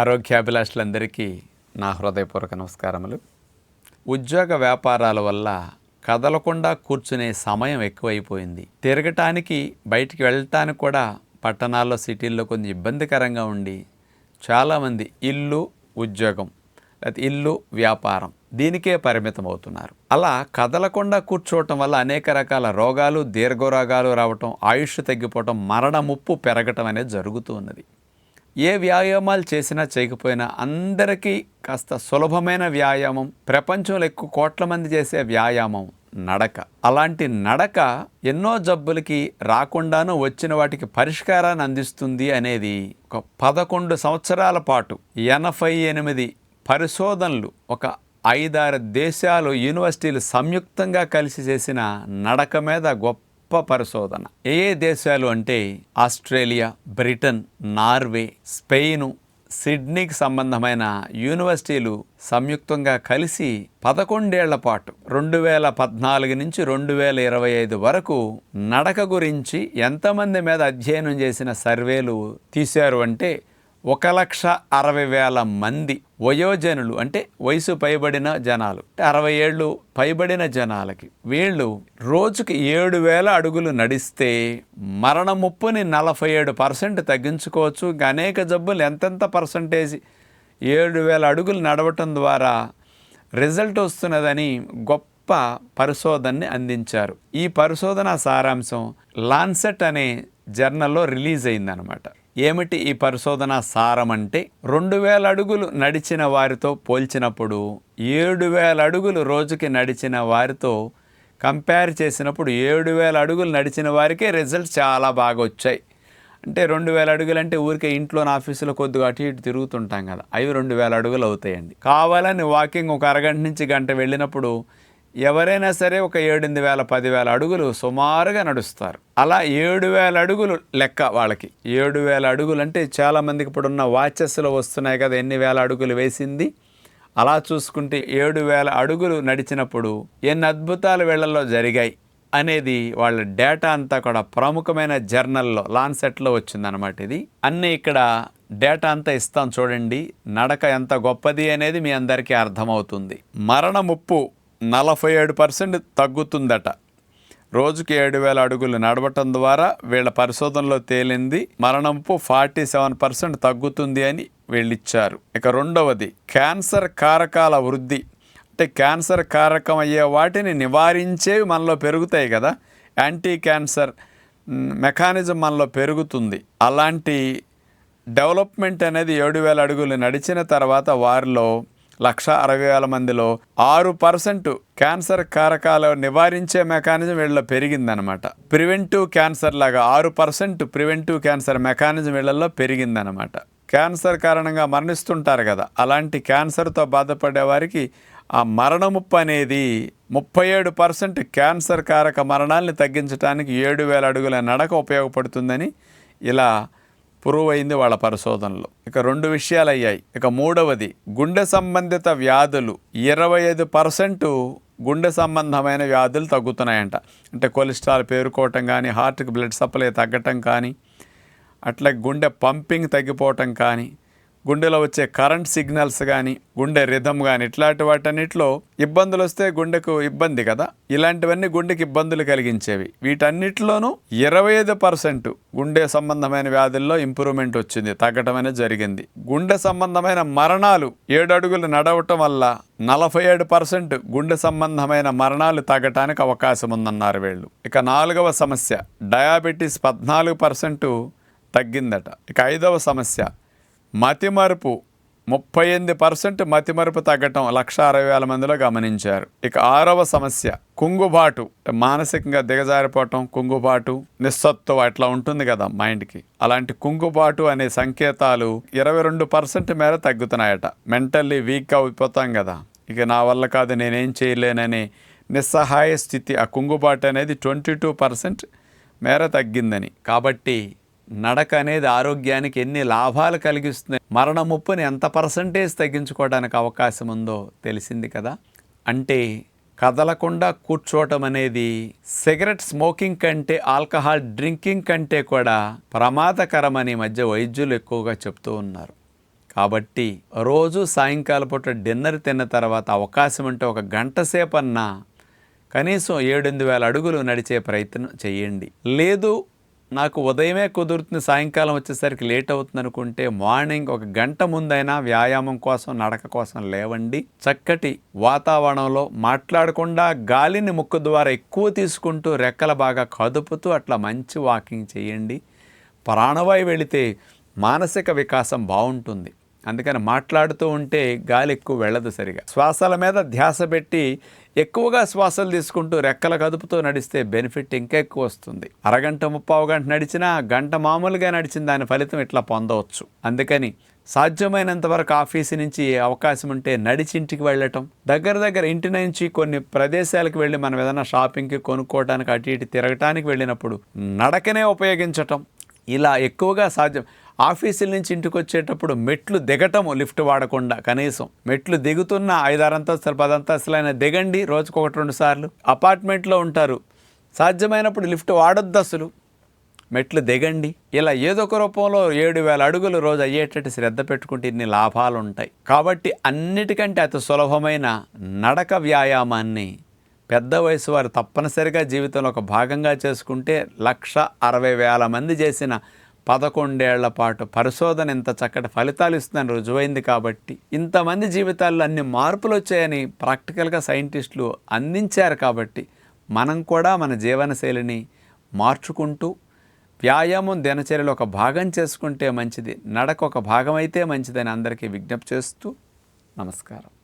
ఆరోగ్యాభిలాషులందరికీ నా హృదయపూర్వక నమస్కారములు. ఉద్యోగ వ్యాపారాల వల్ల కదలకుండా కూర్చునే సమయం ఎక్కువైపోయింది. తిరగటానికి బయటికి వెళ్ళటానికి కూడా పట్టణాల్లో సిటీల్లో కొంచెం ఇబ్బందికరంగా ఉండి చాలామంది ఇల్లు ఉద్యోగం లేకపోతే ఇల్లు వ్యాపారం దీనికే పరిమితం అవుతున్నారు అలా కదలకుండా కూర్చోవటం వల్ల అనేక రకాల రోగాలు దీర్ఘరోగాలు రావటం ఆయుష్ తగ్గిపోవటం మరణ ముప్పు పెరగటం అనేది జరుగుతూ ఉన్నది. ఏ వ్యాయామాలు చేసినా చేయకపోయినా అందరికీ కాస్త సులభమైన వ్యాయామం ప్రపంచంలో ఎక్కువ కోట్ల మంది చేసే వ్యాయామం నడక. అలాంటి నడక ఎన్నో జబ్బులకి రాకుండాను వచ్చిన వాటికి పరిష్కారాన్ని అందిస్తుంది అనేది ఒక పదకొండు సంవత్సరాల పాటు ఎనభై ఎనిమిది పరిశోధనలు ఒక ఐదారు దేశాలు యూనివర్సిటీలు సంయుక్తంగా కలిసి చేసిన నడక మీద గొప్ప పరిశోధన. ఏ ఏ దేశాలు అంటే ఆస్ట్రేలియా బ్రిటన్ నార్వే స్పెయిన్ సిడ్నీకి సంబంధమైన యూనివర్సిటీలు సంయుక్తంగా కలిసి పదకొండేళ్ళ పాటు రెండు వేల పద్నాలుగు నుంచి రెండు వేల ఇరవై ఐదు వరకు నడక గురించి ఎంతమంది మీద అధ్యయనం చేసిన సర్వేలు తీశారు అంటే ఒక లక్ష అరవై వేల మంది వయోజనులు అంటే వయసు పైబడిన జనాలు. అంటే అరవై ఏళ్ళు పైబడిన జనాలకి వీళ్ళు రోజుకి ఏడు వేల అడుగులు నడిస్తే మరణ ముప్పుని నలభై ఏడు పర్సెంట్ తగ్గించుకోవచ్చు. అనేక జబ్బులు ఎంతెంత పర్సంటేజ్? ఏడు వేల అడుగులు నడవటం ద్వారా రిజల్ట్ వస్తున్నదని గొప్ప పరిశోధనని అందించారు. ఈ పరిశోధన సారాంశం లాన్సెట్ అనే జర్నల్లో రిలీజ్ అయిందనమాట ఏమిటి ఈ పరిశోధన సారం అంటే? రెండు వేల అడుగులు నడిచిన వారితో పోల్చినప్పుడు ఏడు వేల అడుగులు రోజుకి నడిచిన వారితో కంపేర్ చేసినప్పుడు ఏడు వేల అడుగులు నడిచిన వారికే రిజల్ట్స్ చాలా బాగా వచ్చాయి. అంటే రెండు వేల అడుగులు అంటే ఊరికే ఇంట్లో ఆఫీసులో కొద్దిగా అటు ఇటు తిరుగుతుంటాం కదా. అవి రెండు వేల అడుగులు అవుతాయండి. కావాలని వాకింగ్ ఒక అరగంట నుంచి గంట వెళ్ళినప్పుడు ఎవరైనా సరే ఒక ఏడెనిమిది వేల పదివేల అడుగులు సుమారుగా నడుస్తారు. అలా ఏడు వేల అడుగులు లెక్క వాళ్ళకి. ఏడు వేల అడుగులు అంటే చాలామందికి ఇప్పుడున్న వాచెస్లో వస్తున్నాయి కదా ఎన్ని వేల అడుగులు వేసింది? అలా చూసుకుంటే ఏడు వేల అడుగులు నడిచినప్పుడు ఎన్ని అద్భుతాలు వీళ్ళల్లో జరిగాయి అనేది వాళ్ళ డేటా అంతా కూడా ప్రముఖమైన జర్నల్లో లాన్సెట్లో వచ్చిందనమాట ఇది. అన్నీ ఇక్కడ డేటా అంతా ఇస్తాం చూడండి నడక ఎంత గొప్పది అనేది మీ అందరికీ అర్థమవుతుంది. మరణ ముప్పు నలభై ఏడు పర్సెంట్ తగ్గుతుందట. రోజుకి ఏడు వేల అడుగులు నడవటం ద్వారా వీళ్ళ పరిశోధనలో తేలింది మరణంపు ఫార్టీ సెవెన్ పర్సెంట్ తగ్గుతుంది అని వీళ్ళిచ్చారు. ఇక రెండవది క్యాన్సర్ కారకాల వృద్ధి. అంటే క్యాన్సర్ కారకం అయ్యే వాటిని నివారించేవి మనలో పెరుగుతాయి కదా. యాంటీ క్యాన్సర్ మెకానిజం మనలో పెరుగుతుంది. అలాంటి డెవలప్మెంట్ అనేది ఏడు వేల అడుగులు నడిచిన తర్వాత వారిలో లక్ష అరవై వేల మందిలో ఆరు పర్సెంట్ క్యాన్సర్ కారకాలు నివారించే మెకానిజం వీళ్ళలో పెరిగిందనమాట ప్రివెంటివ్ క్యాన్సర్ లాగా ఆరు పర్సెంట్ ప్రివెంటివ్ క్యాన్సర్ మెకానిజం వీళ్ళల్లో పెరిగిందనమాట క్యాన్సర్ కారణంగా మరణిస్తుంటారు కదా అలాంటి క్యాన్సర్తో బాధపడే వారికి ఆ మరణ ముప్పు అనేది ముప్పై ఏడు పర్సెంట్ క్యాన్సర్ కారక మరణాలని తగ్గించడానికి ఏడు వేల అడుగుల నడక ఉపయోగపడుతుందని ఇలా ప్రూవ్ అయింది వాళ్ళ పరిశోధనలో. ఇక రెండు విషయాలు అయ్యాయి ఇక మూడవది గుండె సంబంధిత వ్యాధులు ఇరవై ఐదు పర్సెంట్ గుండె సంబంధమైన వ్యాధులు తగ్గుతున్నాయంట. అంటే కొలెస్ట్రాల్ పేరుకోవటం కానీ హార్ట్కి బ్లడ్ సప్లై తగ్గటం కానీ అట్లా గుండె పంపింగ్ తగ్గిపోవటం కానీ గుండెలో వచ్చే కరెంట్ సిగ్నల్స్ కానీ గుండె రిధమ్ కానీ ఇట్లాంటి వాటన్నిటిలో ఇబ్బందులు వస్తే గుండెకు ఇబ్బంది కదా. ఇలాంటివన్నీ గుండెకి ఇబ్బందులు కలిగించేవి. వీటన్నిటిలోనూ ఇరవై ఐదు పర్సెంట్ గుండె సంబంధమైన వ్యాధుల్లో ఇంప్రూవ్మెంట్ వచ్చింది తగ్గటం అనేది జరిగింది. గుండె సంబంధమైన మరణాలు ఏడు అడుగులు నడవటం వల్ల నలభై ఏడు పర్సెంట్ గుండె సంబంధమైన మరణాలు తగ్గటానికి అవకాశం ఉందన్నారు వీళ్ళు. ఇక నాలుగవ సమస్య డయాబెటీస్ పద్నాలుగు పర్సెంట్ తగ్గిందట. ఇక ఐదవ సమస్య మతిమరుపు ముప్పై ఎనిమిది పర్సెంట్ మతిమరుపు తగ్గటం లక్ష అరవై వేల మందిలో గమనించారు. ఇక ఆరవ సమస్య కుంగుబాటు. మానసికంగా దిగజారిపోవటం కుంగుబాటు నిస్సత్వం అట్లా ఉంటుంది కదా మైండ్కి. అలాంటి కుంగుబాటు అనే సంకేతాలు ఇరవై రెండు పర్సెంట్ మేర తగ్గుతున్నాయట. మెంటల్లీ వీక్ అయిపోతాం కదా. ఇక నా వల్ల కాదు నేనేం చేయలేనని నిస్సహాయ స్థితి. ఆ కుంగుబాటు అనేది ట్వంటీ టూ పర్సెంట్ మేర తగ్గిందని. కాబట్టి నడక అనేది ఆరోగ్యానికి ఎన్ని లాభాలు కలిగిస్తుంది మరణ ముప్పుని ఎంత పర్సంటేజ్ తగ్గించుకోవడానికి అవకాశం ఉందో తెలిసింది కదా? అంటే కదలకుండా కూర్చోవటం అనేది సిగరెట్ స్మోకింగ్ కంటే ఆల్కహాల్ డ్రింకింగ్ కంటే కూడా ప్రమాదకరమని మధ్య వైద్యులు ఎక్కువగా చెప్తూ ఉన్నారు. కాబట్టి రోజు సాయంకాల పూట డిన్నర్ తిన్న తర్వాత అవకాశం ఉంటే ఒక గంట సేపన్నా కనీసం ఏడెనిమిది వేల అడుగులు నడిచే ప్రయత్నం చేయండి. లేదు నాకు ఉదయమే కుదురుతుంది సాయంకాలం వచ్చేసరికి లేట్ అవుతుంది అనుకుంటే మార్నింగ్ ఒక గంట ముందైనా వ్యాయామం కోసం నడక కోసం లేవండి. చక్కటి వాతావరణంలో మాట్లాడకుండా గాలిని ముక్కు ద్వారా ఎక్కువ తీసుకుంటూ రెక్కల బాగా కదుపుతూ అట్లా మంచి వాకింగ్ చేయండి. ప్రాణవాయు వెళితే మానసిక వికాసం బాగుంటుంది. అందుకని మాట్లాడుతూ ఉంటే గాలి ఎక్కువ వెళ్ళదు సరిగా. శ్వాసల మీద ధ్యాస పెట్టి ఎక్కువగా శ్వాసలు తీసుకుంటూ రెక్కల కదుపుతో నడిస్తే బెనిఫిట్ ఇంకా ఎక్కువ వస్తుంది. అరగంట ముప్పావు గంట నడిచినా గంట మామూలుగా నడిచిన దాని ఫలితం ఇట్లా పొందవచ్చు. అందుకని సాధ్యమైనంత వరకు ఆఫీసు నుంచి అవకాశం ఉంటే నడిచి ఇంటికి వెళ్ళటం దగ్గర దగ్గర ఇంటి నుంచి కొన్ని ప్రదేశాలకు వెళ్ళి మనం ఏదైనా షాపింగ్కి కొనుక్కోవడానికి అటు ఇటు తిరగటానికి వెళ్ళినప్పుడు నడకనే ఉపయోగించటం ఇలా ఎక్కువగా సాధ్యం ఆఫీసుల నుంచి ఇంటికి వచ్చేటప్పుడు మెట్లు దిగటము లిఫ్ట్ వాడకుండా కనీసం. మెట్లు దిగుతున్న ఐదారంతస్తులు అంతస్తులు పది దిగండి రోజుకు ఒకటి రెండు సార్లు. అపార్ట్మెంట్లో ఉంటారు. సాధ్యమైనప్పుడు లిఫ్ట్ వాడొద్దు అసలు. మెట్లు దిగండి. ఇలా ఏదో ఒక రూపంలో ఏడు వేల అడుగులు రోజు అయ్యేటట్టు శ్రద్ధ పెట్టుకుంటే ఇన్ని లాభాలు ఉంటాయి కాబట్టి అన్నిటికంటే అతి సులభమైన నడక వ్యాయామాన్ని పెద్ద వయసు వారు తప్పనిసరిగా జీవితంలో ఒక భాగంగా చేసుకుంటే లక్ష అరవై వేల మంది చేసిన పదకొండేళ్ళ పాటు పరిశోధన ఇంత చక్కటి ఫలితాలు ఇస్తుందని రుజువైంది కాబట్టి ఇంతమంది జీవితాల్లో అన్ని మార్పులు వచ్చాయని ప్రాక్టికల్గా సైంటిస్టులు అందించారు కాబట్టి మనం కూడా మన జీవనశైలిని మార్చుకుంటూ వ్యాయామం దినచర్యలో ఒక భాగం చేసుకుంటే మంచిది నడక ఒక భాగం అయితే మంచిదని అందరికీ విజ్ఞప్తి చేస్తూ నమస్కారం.